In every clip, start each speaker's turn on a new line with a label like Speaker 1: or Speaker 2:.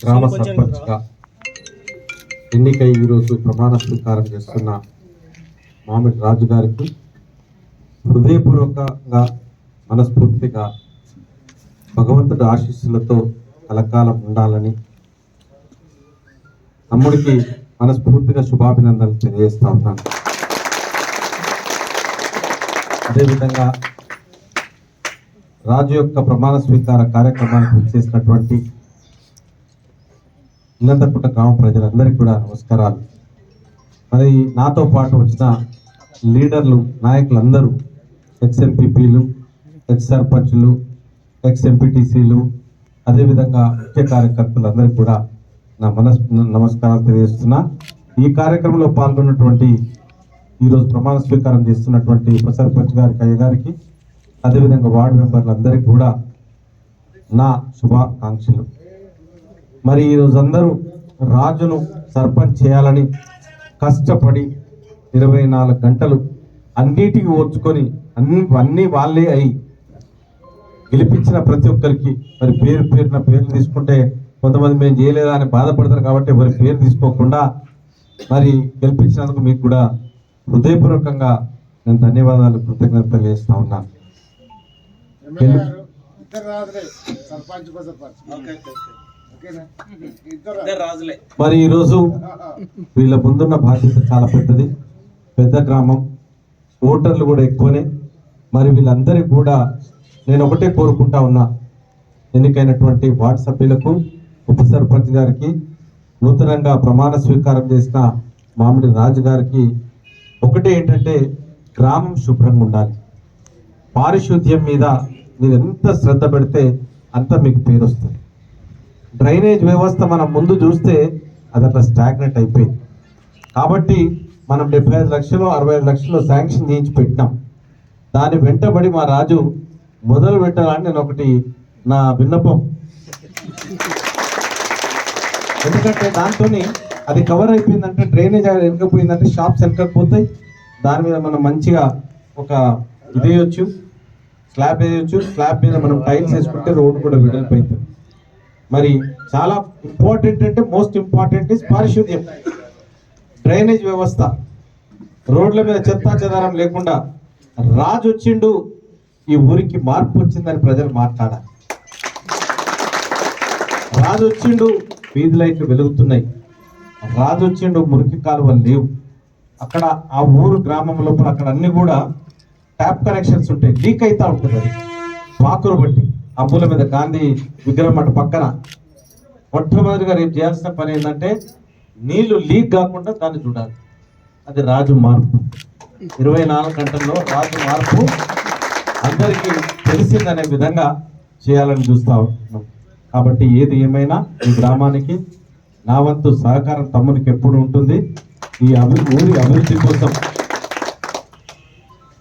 Speaker 1: గ్రామ సర్పంచ్గా ఎన్నికై ఈరోజు ప్రమాణ స్వీకారం చేస్తున్న మామిడి రాజు గారికి హృదయపూర్వకంగా మనస్ఫూర్తిగా భగవంతుడి ఆశీస్సులతో కలకాలం ఉండాలని తమ్ముడికి మనస్ఫూర్తిగా శుభాభినందనలు తెలియజేస్తా ఉన్నాను. అదేవిధంగా రాజు యొక్క ప్రమాణ స్వీకార కార్యక్రమానికి చేసినటువంటి ఇల్లంతకుంట గ్రామ ప్రజలందరికీ కూడా నమస్కారాలు. మరి నాతో పాటు వచ్చిన లీడర్లు నాయకులందరూ ఎక్స్ఎంపీపీలు ఎక్స్ సర్పంచ్లు ఎక్స్ ఎంపీటీసీలు అదేవిధంగా ముఖ్య కార్యకర్తలందరికీ కూడా నా మనస్ నమస్కారాలు తెలియజేస్తున్నా. ఈ కార్యక్రమంలో పాల్గొన్నటువంటి ఈరోజు ప్రమాణ స్వీకారం చేస్తున్నటువంటి ఉప సర్పంచ్ గారికి అయ్య గారికి అదేవిధంగా వార్డు మెంబర్లందరికీ కూడా నా శుభాకాంక్షలు. మరి ఈరోజు అందరూ రాజును సర్పంచ్ చేయాలని కష్టపడి ఇరవై నాలుగు గంటలు అన్నిటికీ ఓర్చుకొని అన్ని అన్నీ వాళ్ళే అయి గెలిపించిన ప్రతి ఒక్కరికి మరి పేరు పేరున పేర్లు తీసుకుంటే కొంతమంది మేము చేయలేదా అని బాధపడతారు కాబట్టి మరి పేరు తీసుకోకుండా మరి గెలిపించినందుకు మీకు కూడా హృదయపూర్వకంగా నేను ధన్యవాదాలు కృతజ్ఞత తెలియజేస్తా ఉన్నాను మరి ఈరోజు వీళ్ళ ముందున్న బాధ్యత చాలా పెద్దది. పెద్ద గ్రామం. ఓటర్లు కూడా ఎక్కువనే. మరి వీళ్ళందరికీ కూడా నేను ఒకటే కోరుకుంటా ఉన్నా. ఎన్నికైనటువంటి వార్డు సభ్యులకు ఉప సర్పంచ్ గారికి నూతనంగా ప్రమాణ స్వీకారం చేసిన మామిడి రాజు గారికి ఒకటే ఏంటంటే గ్రామం శుభ్రంగా ఉండాలి. పారిశుద్ధ్యం మీద మీరు ఎంత శ్రద్ధ పెడితే అంత మీకు పేరు వస్తుంది. డ్రైనేజ్ వ్యవస్థ మనం ముందు చూస్తే అది అట్లా స్టాగ్నెట్ అయిపోయింది. కాబట్టి మనం డెబ్బై ఐదు లక్షలు అరవై ఐదు లక్షలు శాంక్షన్ చేయించి పెట్టినాం. దాని వెంటబడి మా రాజు మొదలు పెట్టాలని నేను ఒకటి నా విన్నపం. ఎందుకంటే దాంతో అది కవర్ అయిపోయిందంటే డ్రైనేజ్ వెనకపోయిందంటే షాప్స్ వెనకపోతాయి. దాని మీద మనం మంచిగా ఒక ఇది వేయొచ్చు స్లాబ్ వేయచ్చు స్లాబ్ మీద మనం టైల్స్ వేసుకుంటే రోడ్డు కూడా విడిపోతుంది. మరి చాలా ఇంపార్టెంట్ అంటే మోస్ట్ ఇంపార్టెంట్ ఇస్ పారిశుద్ధ్యం. డ్రైనేజ్ వ్యవస్థ. రోడ్ల మీద చెత్తా చెదారం లేకుండా రాజు వచ్చిండు ఈ ఊరికి మార్పు వచ్చిందని ప్రజలు మాట్లాడాలి. రాజు వచ్చిండు వీధి లైట్లు వెలుగుతున్నాయి. రాజు వచ్చిండు మురికి కాలువలు లేవు. అక్కడ ఆ ఊరు గ్రామం లోపల అక్కడ అన్ని కూడా ట్యాప్ కనెక్షన్స్ ఉంటాయి. లీక్ అవుతా ఉంటుంది అది. వాకులు బట్టి అబ్బుల మీద గాంధీ విగ్రహం అటు పక్కన. మొట్టమొదటిగా రేపు చేయాల్సిన పని ఏంటంటే నీళ్ళు లీక్ కాకుండా దాన్ని చూడాలి. అది రాజు మార్పు. ఇరవై నాలుగు గంటల్లో రాజు మార్పు అందరికీ తెలిసిందనే విధంగా చేయాలని చూస్తా ఉన్నాం. కాబట్టి ఏది ఏమైనా ఈ గ్రామానికి నా వంతు సహకారం తమ్మునికి ఎప్పుడు ఉంటుంది. ఈ అభి ఊరి అభివృద్ధి కోసం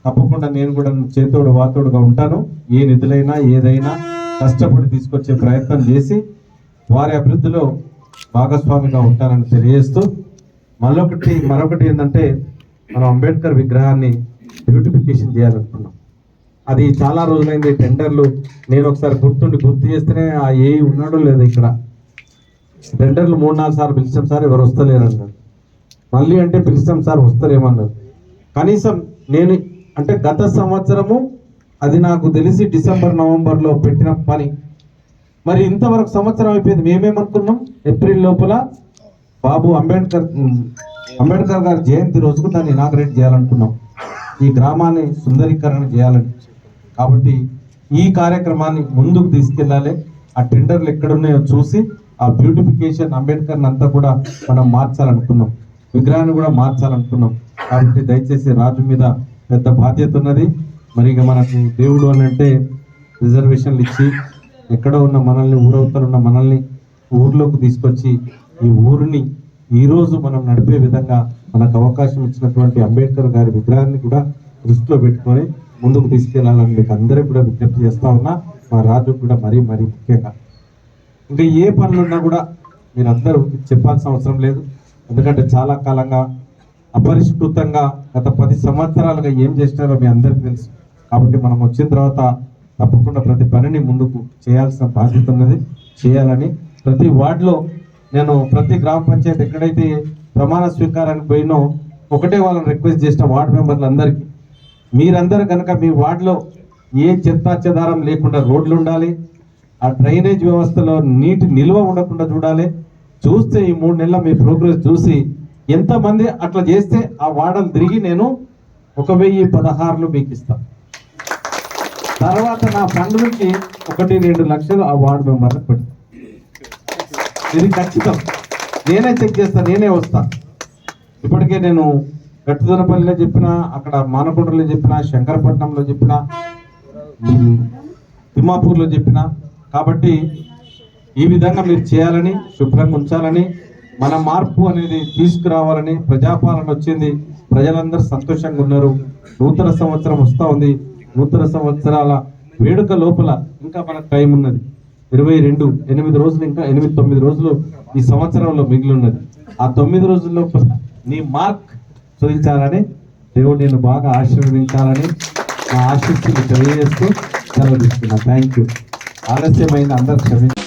Speaker 1: తప్పకుండా నేను కూడా చేతోడు వాతోడుగా ఉంటాను. ఏ నిధులైనా ఏదైనా కష్టపడి తీసుకొచ్చే ప్రయత్నం చేసి వారి అభివృద్ధిలో భాగస్వామిగా ఉంటానని తెలియజేస్తూ మరొకటి మరొకటి ఏంటంటే మనం అంబేద్కర్ విగ్రహాన్ని బ్యూటిఫికేషన్ చేయాలనుకున్నాం. అది చాలా రోజులైంది టెండర్లు. నేను ఒకసారి గుర్తుండి గుర్తు చేస్తేనే ఆ ఏ ఉన్నాడో లేదు ఇక్కడ. టెండర్లు మూడు నాలుగు సార్లు పిలిచాం సార్ ఎవరు వస్తలేరు అన్నారు మళ్ళీ అంటే పిలిచాం సార్ వస్తలేమన్నారు. కనీసం నేను అంటే గత సంవత్సరము అది నాకు తెలిసి డిసెంబర్ నవంబర్లో పెట్టిన పని. మరి ఇంతవరకు సంవత్సరం అయిపోయింది మేమేమనుకున్నాం? ఏప్రిల్ లోపల బాబు అంబేద్కర్ అంబేద్కర్ గారి జయంతి రోజుకు దాన్ని ఇనాగ్రేట్ చేయాలనుకున్నాం. ఈ గ్రామాన్ని సుందరీకరణ చేయాలని. కాబట్టి ఈ కార్యక్రమాన్ని ముందుకు తీసుకెళ్ళాలి. ఆ టెండర్లు ఎక్కడున్నాయో చూసి ఆ బ్యూటిఫికేషన్ అంబేద్కర్ అంతా కూడా మనం మార్చాలనుకున్నాం. విగ్రహాన్ని కూడా మార్చాలనుకున్నాం. కాబట్టి దయచేసి రాజు మీద పెద్ద బాధ్యత ఉన్నది. మరి ఇక మనకు దేవుడు అని అంటే రిజర్వేషన్లు ఇచ్చి ఎక్కడో ఉన్న మనల్ని ఊరవతలు ఉన్న మనల్ని ఊర్లోకి తీసుకొచ్చి ఈ ఊరిని ఈరోజు మనం నడిపే విధంగా మనకు అవకాశం ఇచ్చినటువంటి అంబేద్కర్ గారి విగ్రహాన్ని కూడా దృష్టిలో పెట్టుకొని ముందుకు తీసుకెళ్ళాలని మీకు అందరికీ కూడా విజ్ఞప్తి చేస్తా ఉన్నా. మా రాజు కూడా మరీ మరీ ముఖ్యంగా. ఇంకా ఏ పనులున్నా కూడా మీరు అందరూ చెప్పాల్సిన అవసరం లేదు. ఎందుకంటే చాలా కాలంగా అపరిష్కృతంగా గత పది సంవత్సరాలుగా ఏం చేసినారో మీ అందరికీ తెలుసు. కాబట్టి మనం వచ్చిన తర్వాత తప్పకుండా ప్రతి పనిని ముందుకు చేయాల్సిన బాధ్యత ఉన్నది. చేయాలని ప్రతి వార్డులో నేను ప్రతి గ్రామ పంచాయతీ ఎక్కడైతే ప్రమాణ స్వీకారానికి పోయినో ఒకటే వాళ్ళని రిక్వెస్ట్ చేసిన వార్డు మెంబర్లు అందరికీ మీరందరూ కనుక మీ వార్డులో ఏ చెత్తాచెదారం లేకుండా రోడ్లు ఉండాలి ఆ డ్రైనేజ్ వ్యవస్థలో నీటి నిల్వ ఉండకుండా చూడాలి చూస్తే ఈ మూడు నెలల మీ ప్రోగ్రెస్ చూసి ఎంతమంది అట్లా చేస్తే ఆ వాడలు తిరిగి నేను ఒక వెయ్యి పదహారులు మీకు ఇస్తాను తర్వాత నా ఫండ్ నుంచి ఒకటి రెండు లక్షలు ఆ వార్డు మెంబర్లకు పెడతాను ఇది ఖచ్చితం. నేనే చెక్ చేస్తాను నేనే వస్తాను ఇప్పటికే నేను గట్టుదనపల్లిలో చెప్పిన అక్కడ మానకొండలో చెప్పిన శంకరపట్నంలో చెప్పిన తిమ్మాపూర్లో చెప్పిన కాబట్టి ఈ విధంగా మీరు చేయాలని శుభ్రంగా ఉంచాలని మన మార్పు అనేది తీసుకురావాలని ప్రజాపాలన వచ్చింది. ప్రజలందరూ సంతోషంగా ఉన్నారు. నూతన సంవత్సరం వస్తూ ఉంది. నూతన సంవత్సరాల వేడుక లోపల ఇంకా మనకు టైం ఉన్నది. ఇరవై రెండు ఎనిమిది రోజులు ఇంకా ఎనిమిది తొమ్మిది రోజులు ఈ సంవత్సరంలో మిగిలి ఉన్నది. ఆ తొమ్మిది రోజుల్లో నీ మార్క్ చూపించాలని దేవుడు నేను బాగా ఆశీర్వదించాలని నా ఆశీస్సులు తెలియజేస్తూ సెలవు తీసుకున్నాను. థ్యాంక్ యూ ఆలస్యమైన అందరు క్షమించారు